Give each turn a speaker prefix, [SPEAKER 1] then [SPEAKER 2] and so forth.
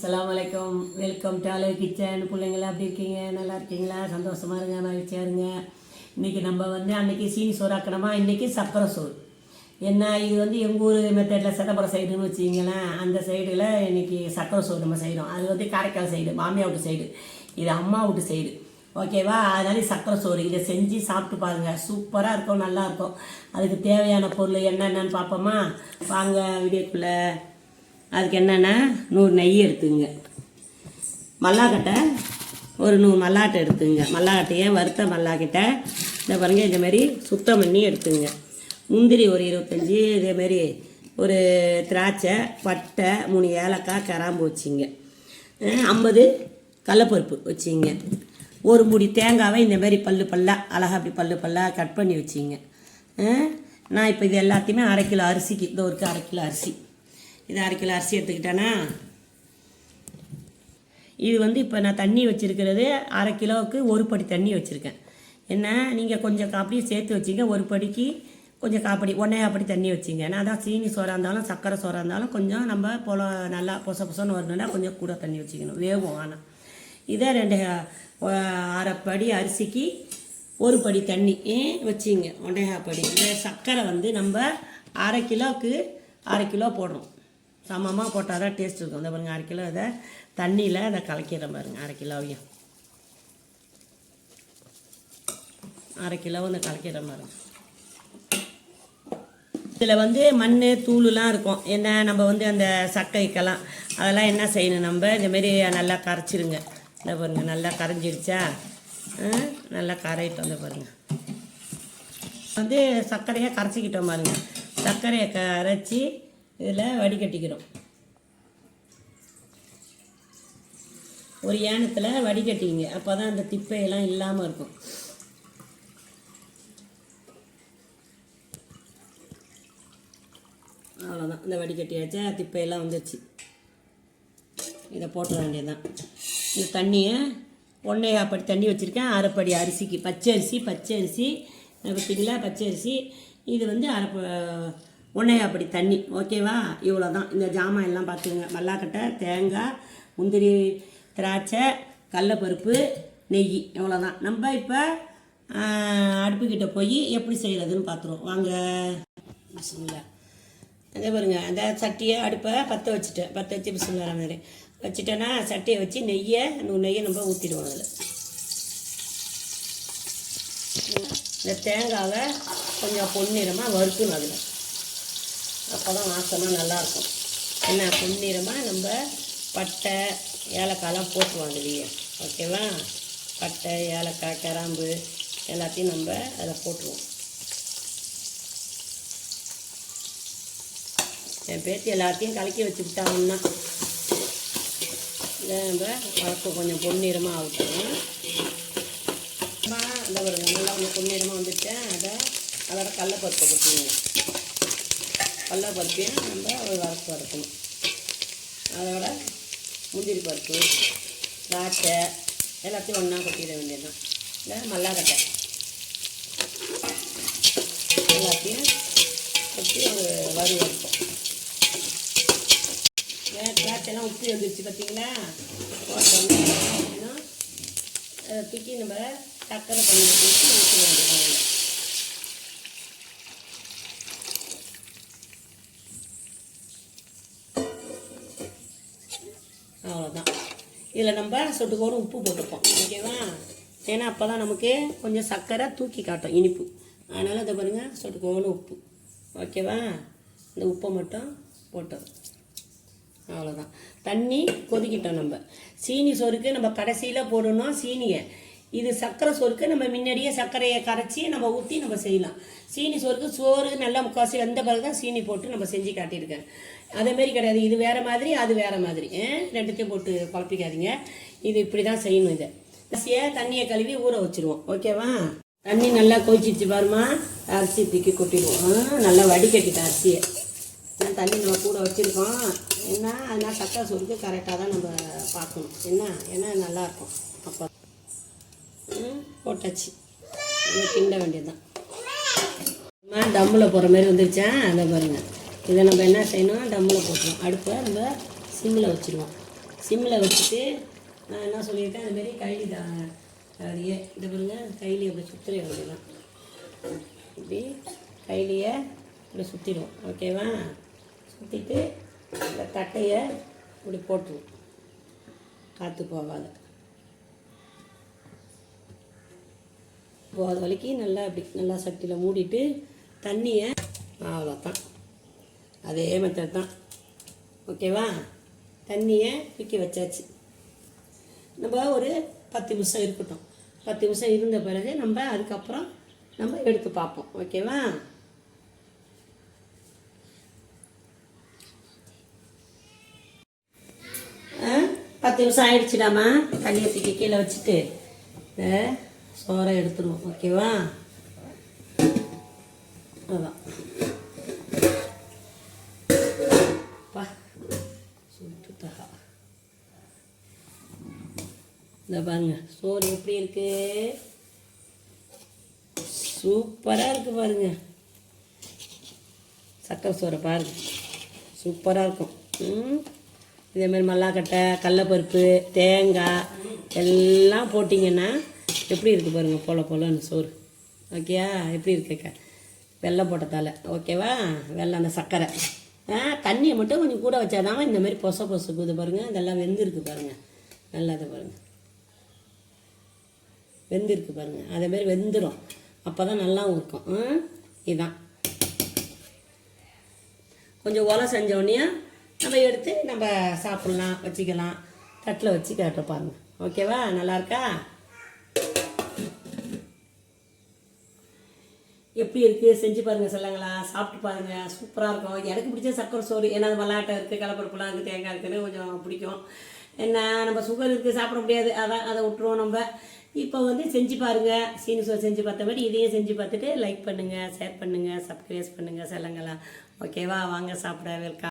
[SPEAKER 1] அஸ்ஸலாமு வலைக்கம் welcome to allow kitchen பிள்ளைங்களா அப்படி இருக்கீங்க? நல்லா இருக்கீங்களா? சந்தோஷமா இருங்க மகிழ்ச்சியா இருங்க. இன்னைக்கு நம்ம வந்து அன்னைக்கு சீனி சோறாக்கணுமா இன்னைக்கு சக்கரை சோறு. என்ன இது வந்து எங்கள் ஊர் மெத்தடில் சிதம்பரம் சைடுன்னு வச்சிங்களேன் அந்த சைடில் இன்னைக்கு சக்கரை சோறு நம்ம செய்கிறோம் அது வந்து காரைக்கால் சைடு மாமியா வீட்டு சைடு. இது அம்மா வீட்டு சைடு. ஓகேவா? அதனால சக்கரை சோறு. இதை செஞ்சு சாப்பிட்டு பாருங்கள் சூப்பராக இருக்கும் நல்லா இருக்கும். அதுக்கு தேவையான பொருள் என்னென்னு பார்ப்போமா? வாங்க வீடியோக்குள்ளே. அதுக்கு என்னென்னா நூறு நெய் எடுத்துங்க. மல்லாக்கட்டை ஒரு நூறு மல்லாட்டை எடுத்துங்க. மல்லாக்கட்டையை வறுத்த மல்லாக்கட்டை இந்த பாருங்க இந்த மாதிரி சுத்தம் பண்ணி எடுத்துங்க. முந்திரி ஒரு இருபத்தஞ்சி இதேமாரி ஒரு திராட்சை பட்டை மூணு ஏலக்காய் கராம்பு வச்சிங்க. ஐம்பது கடலப்பருப்பு வச்சிங்க. ஒரு முடி தேங்காவை இந்தமாரி பல்லு பல்லாக அழகாக அப்படி பல்லு பல்லாக கட் பண்ணி வச்சிங்க. நான் இப்போ இது எல்லாத்தையுமே அரை கிலோ அரிசிக்கு இந்த ஒரு அரை கிலோ அரிசி. இது அரை கிலோ அரிசி எடுத்துக்கிட்டேன்னா இது வந்து இப்போ நான் தண்ணி வச்சுருக்கிறது அரை கிலோவுக்கு ஒரு படி தண்ணி வச்சுருக்கேன். என்ன? நீங்கள் கொஞ்சம் காப்பியும் சேர்த்து வச்சிங்க. ஒரு படிக்கு கொஞ்சம் காப்படி ஒன்றே அப்படி தண்ணி வச்சிங்க. நான் தான் சீனி சோறாக இருந்தாலும் சர்க்கரை சோறாக இருந்தாலும் கொஞ்சம் நம்ம போல நல்லா பொச பொசன்னு வரணுன்னா கொஞ்சம் கூட தண்ணி வச்சுக்கணும். வேகும் ஆனால் இதை ரெண்டு அரைப்படி அரிசிக்கு ஒரு படி தண்ணி வச்சிங்க. ஒன்றேகா படி. இந்த சர்க்கரை வந்து நம்ம அரை கிலோவுக்கு அரை கிலோ போடுறோம். சமமாக போட்டால் தான் டேஸ்ட் இருக்கும். இந்த பாருங்க அரை கிலோ இதை தண்ணியில் அதை கலக்கிறேன் பாருங்க அரை கிலோவையும். அரை கிலோ இந்த கலக்கிற மாதிரி இதில் வந்து மண் தூளுலாம் இருக்கும். என்ன நம்ம வந்து அந்த சக்கைக்கெல்லாம் அதெல்லாம் என்ன செய்யணும் நம்ம? இந்தமாரி நல்லா கரைச்சிருங்க. இந்த பாருங்கள் நல்லா கரைஞ்சிருச்சா? நல்லா கரையிட்டோம் இந்த பாருங்க. வந்து சர்க்கரையை கரைச்சிக்கிட்டோம் பாருங்க. சர்க்கரையை கரைச்சி இதில் வடிகட்டிக்கிறோம். ஒரு ஏனத்தில் வடிகட்டிங்க. அப்போ தான் அந்த திப்பையெல்லாம் இல்லாமல் இருக்கும். அவ்வளோதான். இந்த வடிகட்டியாச்சா திப்பையெல்லாம் வந்துருச்சு. இதை போட்டுற வேண்டியதுதான். இந்த தண்ணியை ஒன்றே அப்படி தண்ணி வச்சுருக்கேன். அரைப்படி அரிசிக்கு. பச்சை அரிசி பச்சை அரிசி பார்த்தீங்களா பச்சை அரிசி இது வந்து அரை உடனே அப்படி தண்ணி. ஓகேவா இவ்வளோ தான் இந்த ஜாமான் எல்லாம் பார்த்துங்க மல்லாக்கட்டை தேங்காய் முந்திரி திராட்சை கடலப்பருப்பு நெய். இவ்வளோ தான் நம்ம இப்போ அடுப்புக்கிட்ட போய் எப்படி செய்கிறதுன்னு பார்த்துருவோம் வாங்க. பிஸ்மில்லா அதே பாருங்க. அந்த சட்டியை அடுப்பை பற்ற வச்சுட்டேன். பற்ற வச்சு பிசுங்கிற மாதிரி வச்சுட்டேன்னா சட்டியை வச்சு நெய்யை நூறு நெய்யை நம்ம ஊற்றிடுவோம் அதில். இந்த தேங்காவை கொஞ்சம் பொன்னிறமாக வறுக்கணும் அதில். அப்போ தான் வாசமாக நல்லாயிருக்கும். என்ன பொன்னிறமாக நம்ம பட்டை ஏலக்காய்லாம் போட்டுருவோம் அதுலேயே. ஓகேவா? பட்டை ஏலக்காய் கிராம்பு எல்லாத்தையும் நம்ம அதில் போட்டுருவோம். என் பேத்தி எல்லாத்தையும் கலக்கி வச்சுக்கிட்டாங்கன்னா இதை நம்ம வளர்க்க கொஞ்சம் பொன்னிறமாக ஆகட்டும். அந்த ஒரு நல்லா கொஞ்சம் பொன்னிறமாக வந்துட்டேன் அதை அதோட கடலப்பருப்பை கொட்டுவீங்க கடலப்பருப்பையும் நம்ம ஒரு வறுத்து வறுக்கணும். அதோட முந்திரி பருப்பு திராட்சை எல்லாத்தையும் ஒன்றா கொட்டிட வேண்டியதுதான். இல்லை மல்லாக்கட்டை எல்லாத்தையும் கொட்டி ஒரு வறு வறுப்போம். திராட்சைலாம் உப்பி வந்துருச்சு பார்த்தீங்களா போட்டோம்னா அதை தூக்கி நம்ம சக்கரை பண்ணி ஊற்றி ஊற்ற வேண்டியது இதில் நம்ம சொட்டுக்கோடு உப்பு போட்டுப்போம் ஓகேவா? ஏன்னா அப்போ தான் நமக்கு கொஞ்சம் சர்க்கரை தூக்கி காட்டும் இனிப்பு. அதனால் இதை பாருங்கள் சொட்டுக்கோடு உப்பு. ஓகேவா? இந்த உப்பை மட்டும் போட்டோம். அவ்வளோதான் தண்ணி கொதிக்கிட்டோம் நம்ம. சீனி சோறுக்கு நம்ம கடைசியில் போடணும் சீனியை. இது சர்க்கரை சோறுக்கு நம்ம முன்னாடியே சர்க்கரையை கரைச்சி நம்ம ஊற்றி நம்ம செய்யலாம். சீனி சோறுக்கு சோறு நல்லா முக்கால்வாசி வந்த பிறகு தான் சீனி போட்டு நம்ம செஞ்சு காட்டியிருக்கேன். அதேமாரி கிடையாது. இது வேறு மாதிரி அது வேறு மாதிரி. ஆ? ரெண்டுத்தையும் போட்டு குழப்பிக்காதீங்க. இது இப்படி தான் செய்யணும் இதை. அரிசியை தண்ணியை கழுவி ஊற வச்சிருவோம். ஓகேவா தண்ணி நல்லா கொதிச்சிச்சு பாருமா அரிசி தூக்கி கொட்டிடுவோம். ஆ, நல்லா வடிகட்டிட்டேன் அரிசியை. தண்ணி நம்ம கூட வச்சுருக்கோம். என்ன அதனால் சக்கரை சோறுக்கு கரெக்டாக தான் நம்ம பார்க்கணும். என்ன? ஏன்னா நல்லாயிருக்கும் அப்போ ம், போட்டாச்சு. இதை கிண்ட வேண்டியதுதான். தம்மில் போகிற மாதிரி வந்துருச்சேன் அதை மாதிரிங்க இதை நம்ம என்ன செய்யணும் தம்மில் போட்டுருவோம். அடுப்பை நம்ம சிம்மில் வச்சுருவோம். சிம்மில் வச்சுட்டு நான் என்ன சொல்லியிருக்கேன்? அதுமாரி கைலி தான் அப்படியே இது பாருங்க கைலி அப்படி சுற்றுற அப்படிலாம் இப்படி கைலியை இப்படி சுற்றிடுவோம் ஓகேவா சுற்றிட்டு இந்த தட்டையை இப்படி போட்டுருவோம். காற்று போகாத. போகாத வரைக்கும் நல்லா இப்படி நல்லா சட்டியில் மூடிட்டு தண்ணியை அவ்வளோதான் அதே மெத்தட் தான் ஓகேவா? தண்ணியை தூக்கி வச்சாச்சு. நம்ம ஒரு பத்து நிமிஷம் இருக்கட்டும். பத்து நிமிஷம் இருந்த பிறகு நம்ம அதுக்கப்புறம் நம்ம எடுத்து பார்ப்போம். ஓகேவா? ஆ, பத்து நிமிஷம் ஆயிடுச்சுடாமா? தண்ணியை தூக்கி கீழே வச்சுட்டு இந்த சோறை எடுத்துருவோம். ஓகேவா? அதான் சுட்டுத்தா இந்த பாருங்க. சோறு எப்படி இருக்கு? சூப்பராக இருக்கு பாருங்க. சக்கரை சோறை பாருங்க. சூப்பராக இருக்கும். ம். இதே மாதிரி மல்லாக்கட்டை கடலப்பருப்பு தேங்காய் எல்லாம் போட்டிங்கன்னா எப்படி இருக்குது பாருங்கள் போல போலன்னு சோறு. ஓகேயா? எப்படி இருக்குக்கா வெள்ளம் போட்டதால. ஓகேவா? வெள்ளம் அந்த சர்க்கரை தண்ணியை மட்டும் கொஞ்சம் கூட வச்சாதான் இந்த மாதிரி பொச பொசுக்குது பாருங்கள் இதெல்லாம் வெந்திருக்கு பாருங்கள் நல்லா இதை பாருங்கள் வெந்திருக்கு பாருங்கள் அதே மாதிரி வெந்துடும் அப்போ தான் நல்லாவும் இருக்கும். இதுதான் கொஞ்சம் ஒலை செஞ்சோடனே நம்ம எடுத்து நம்ம சாப்பிட்லாம் வச்சுக்கலாம். தட்டில் வச்சு கேட்டு பாருங்கள் ஓகேவா? நல்லாயிருக்கா எப்படி இருக்குது செஞ்சு பாருங்கள் செல்லங்களா? சாப்பிட்டு பாருங்கள் சூப்பராக இருக்கும். எனக்கு பிடிச்ச சக்கரை சோறு. ஏன்னா அது மல்லாட்டை இருக்குது கலப்பருப்புலாம் இருக்குது தேங்காய் இருக்குதுன்னு கொஞ்சம் பிடிக்கும். என்ன நம்ம சுகர் இருக்குது சாப்பிட முடியாது. அதான் அதை விட்டுருவோம் நம்ம. இப்போ வந்து செஞ்சு பாருங்கள் சீனி சோறு செஞ்சு பார்த்த மாதிரி இதையும் செஞ்சு பார்த்துட்டு லைக் பண்ணுங்கள் ஷேர் பண்ணுங்கள் சப்ஸ்கிரைப் பண்ணுங்கள் செல்லங்களா? ஓகேவா வாங்க சாப்பிட வெல்கம்